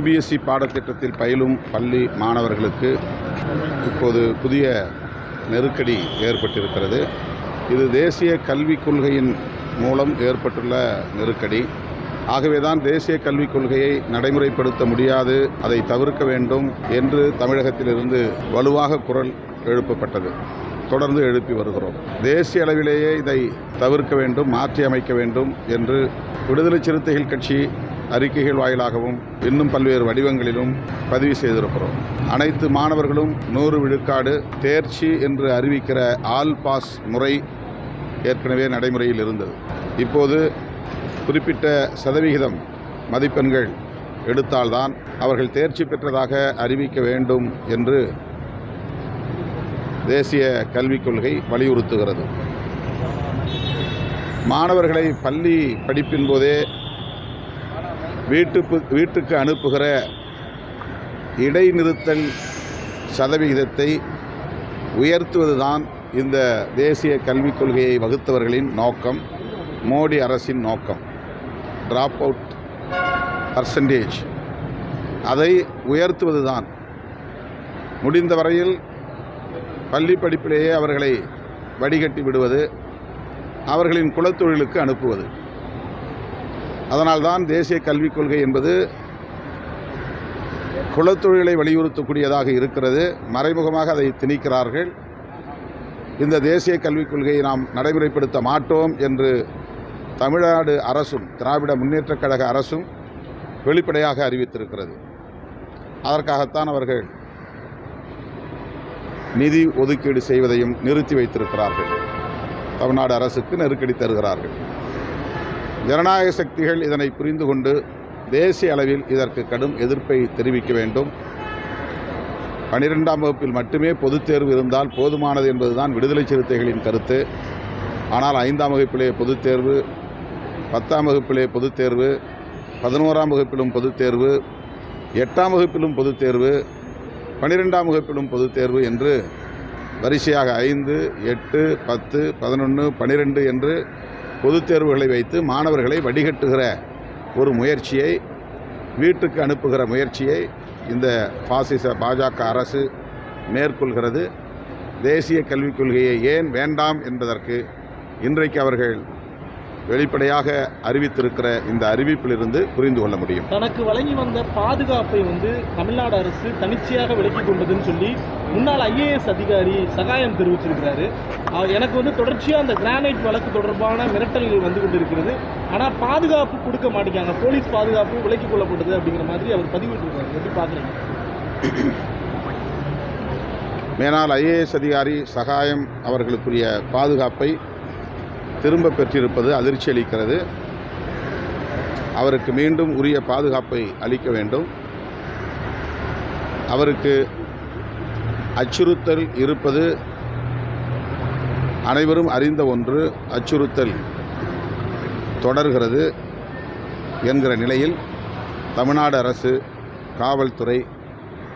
CBSE பாடத்திட்டத்தில் பயிலும் பள்ளி மாணவர்களுக்கு இப்போது புதிய நெருக்கடி ஏற்பட்டிருக்கிறது. இது தேசிய கல்விக் கொள்கையின் மூலம் ஏற்பட்டுள்ள நெருக்கடி. ஆகவேதான் தேசிய கல்விக் கொள்கையை நடைமுறைப்படுத்த முடியாது அதை தவிர்க்க வேண்டும் என்று தமிழகத்திலிருந்து வலுவாக குரல் எழுப்பப்பட்டது. தொடர்ந்து எழுப்பி வருகிறோம். தேசிய அளவிலேயே இதை தவிர்க்க வேண்டும் மாற்றி அமைக்க வேண்டும் என்று விடுதலை சிறுத்தைகள் கட்சி அறிக்கைகள் வாயிலாகவும் இன்னும் பல்வேறு வடிவங்களிலும் பதிவு செய்திருக்கிறோம். அனைத்து மாணவர்களும் நூறு விழுக்காடு தேர்ச்சி என்று அறிவிக்கிற ஆல் பாஸ் முறை ஏற்கனவே நடைமுறையில் இருந்தது. இப்போது குறிப்பிட்ட சதவிகிதம் மதிப்பெண்கள் எடுத்தால்தான் அவர்கள் தேர்ச்சி பெற்றதாக அறிவிக்க வேண்டும் என்று தேசிய கல்விக் கொள்கை வலியுறுத்துகிறது. மாணவர்களை பள்ளி படிப்பின் போதே வீட்டுக்கு வீட்டுக்கு அனுப்புகிற இடைநிறுத்தல் சதவிகிதத்தை உயர்த்துவதுதான் இந்த தேசிய கல்விக் கொள்கையை வகுத்தவர்களின் நோக்கம் மோடி அரசின் நோக்கம். ட்ராப் அவுட் பர்சன்டேஜ் அதை உயர்த்துவதுதான். முடிந்த வரையில் பள்ளி படிப்பிலேயே அவர்களை வடிகட்டி விடுவது அவர்களின் குலத்தொழிலுக்கு அனுப்புவது. அதனால்தான் தேசிய கல்விக் கொள்கை என்பது குலத்தொழிலை வலியுறுத்தக்கூடியதாக இருக்கிறது. மறைமுகமாக அதை திணிக்கிறார்கள். இந்த தேசிய கல்விக் கொள்கையை நாம் நடைமுறைப்படுத்த மாட்டோம் என்று தமிழ்நாடு அரசும் திராவிட முன்னேற்றக் கழக அரசும் வெளிப்படையாக அறிவித்திருக்கிறது. அதற்காகத்தான் அவர்கள் நிதி ஒதுக்கீடு செய்வதையும் நிறுத்தி வைத்திருக்கிறார்கள். தமிழ்நாடு அரசுக்கு நெருக்கடி தருகிறார்கள். ஜனநாயக சக்திகள் இதனை புரிந்து கொண்டு தேசிய அளவில் இதற்கு கடும் எதிர்ப்பை தெரிவிக்க வேண்டும். பனிரெண்டாம் வகுப்பில் மட்டுமே பொதுத் தேர்வு இருந்தால் போதுமானது என்பதுதான் விடுதலை சிறுத்தைகளின் கருத்து. ஆனால் ஐந்தாம் வகுப்பிலே பொதுத் தேர்வு பத்தாம் வகுப்பிலே பொதுத் தேர்வு பதினோராம் வகுப்பிலும் பொதுத் தேர்வு எட்டாம் வகுப்பிலும் பொதுத் தேர்வு பனிரெண்டாம் வகுப்பிலும் பொதுத் தேர்வு என்று வரிசையாக ஐந்து எட்டு பத்து பதினொன்று பனிரெண்டு என்று பொதுத் தேர்வுகளை வைத்து மாணவர்களை வடிகட்டுகிற ஒரு முயற்சியை வீட்டுக்கு அனுப்புகிற முயற்சியை இந்த பாசிச பாஜக அரசு மேற்கொள்கிறது. தேசிய கல்விக் கொள்கையை ஏன் வேண்டாம் என்பதற்கு இன்றைக்கு அவர்கள் வெளிப்படையாக அறிவித்திருக்கிற இந்த அறிவிப்பிலிருந்து புரிந்து கொள்ள முடியும். தனக்கு வழங்கி வந்த பாதுகாப்பை வந்து தமிழ்நாடு அரசு தனிச்சையாக விலக்கிக் கொண்டதுன்னு சொல்லி முன்னாள் ஐஏஎஸ் அதிகாரி சகாயம் தெரிவிச்சிருக்கிறாரு. எனக்கு வந்து தொடர்ச்சியாக அந்த கிரானைட் வழக்கு தொடர்பான மிரட்டல்கள் வந்து கொண்டிருக்கிறது. ஆனால் பாதுகாப்பு கொடுக்க மாட்டேங்காங்க போலீஸ் பாதுகாப்பு விலக்கிக் கொள்ளப்பட்டது அப்படிங்கிற மாதிரி அவர் பதிவிட்டிருக்காரு எப்படி பார்க்குறீங்க? மேனால் ஐஏஎஸ் அதிகாரி சகாயம் அவர்களுக்குரிய பாதுகாப்பை திரும்ப பெற்றிருப்பது அதிர்ச்சி அளிக்கிறது. அவருக்கு மீண்டும் உரிய பாதுகாப்பை அளிக்க வேண்டும். அவருக்கு அச்சுறுத்தல் இருப்பது அனைவரும் அறிந்த ஒன்று அச்சுறுத்தல் தொடர்கிறது என்கிற நிலையில் தமிழ்நாடு அரசு காவல்துறை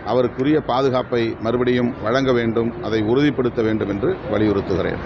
அவருக்குரிய பாதுகாப்பை மறுபடியும் வழங்க வேண்டும் அதை உறுதிப்படுத்த வேண்டும் என்று வலியுறுத்துகிறேன்.